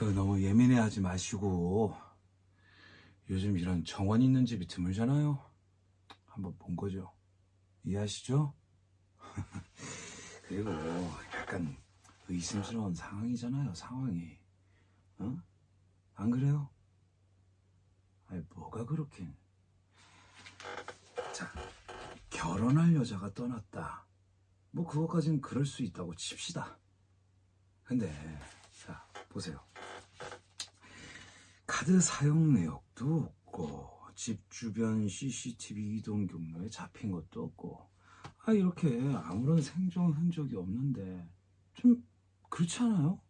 그 너무 예민해하지 마시고 요즘 이런 정원 있는 집이 드물잖아요. 한번 본 거죠. 이해하시죠? 그리고 약간 의심스러운 상황이잖아요. 상황이. 어? 안 그래요? 아니 뭐가 그렇긴. 자, 결혼할 여자가 떠났다. 뭐 그것까지는 그럴 수 있다고 칩시다. 근데 자 보세요. 카드 사용 내역도 없고 집 주변 CCTV 이동 경로에 잡힌 것도 없고 아 이렇게 아무런 생존 흔적이 없는데 좀 그렇지 않아요?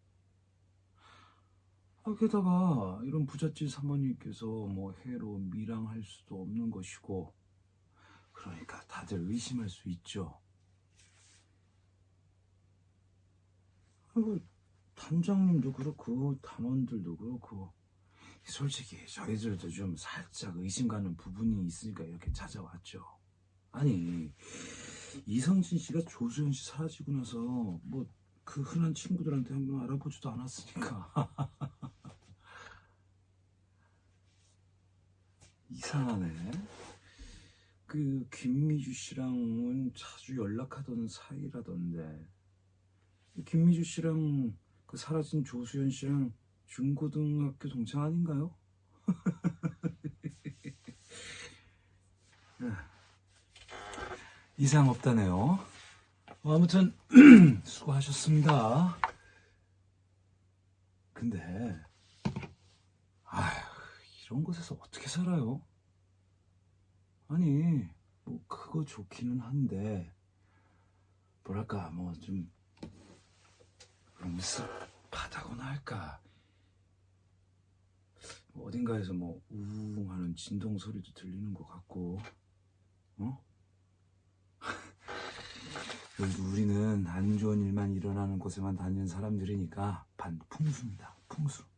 아, 게다가 이런 부잣집 사모님께서 뭐 해로 밀항할 수도 없는 것이고 그러니까 다들 의심할 수 있죠. 아이고, 단장님도 그렇고 담원들도 그렇고 솔직히 저희들도 좀 살짝 의심 가는 부분이 있으니까 이렇게 찾아왔죠. 아니 이성진 씨가 조수현 씨 사라지고 나서 뭐 그 흔한 친구들한테 한번 알아보지도 않았으니까 이상하네. 그 김미주 씨랑은 자주 연락하던 사이라던데 김미주 씨랑 그 사라진 조수현 씨랑 중고등학교 동창 아닌가요? 이상 없다네요. 어, 아무튼 수고하셨습니다. 근데 아휴 이런 곳에서 어떻게 살아요? 아니 뭐 그거 좋기는 한데 뭐랄까 뭐 좀 음습하다고나 할까 뭐 어딘가에서 뭐 우웅 하는 진동 소리도 들리는 것 같고 어? 그래도 우리는 안 좋은 일만 일어나는 곳에만 다니는 사람들이니까 반 풍수입니다 풍수 응? 풍수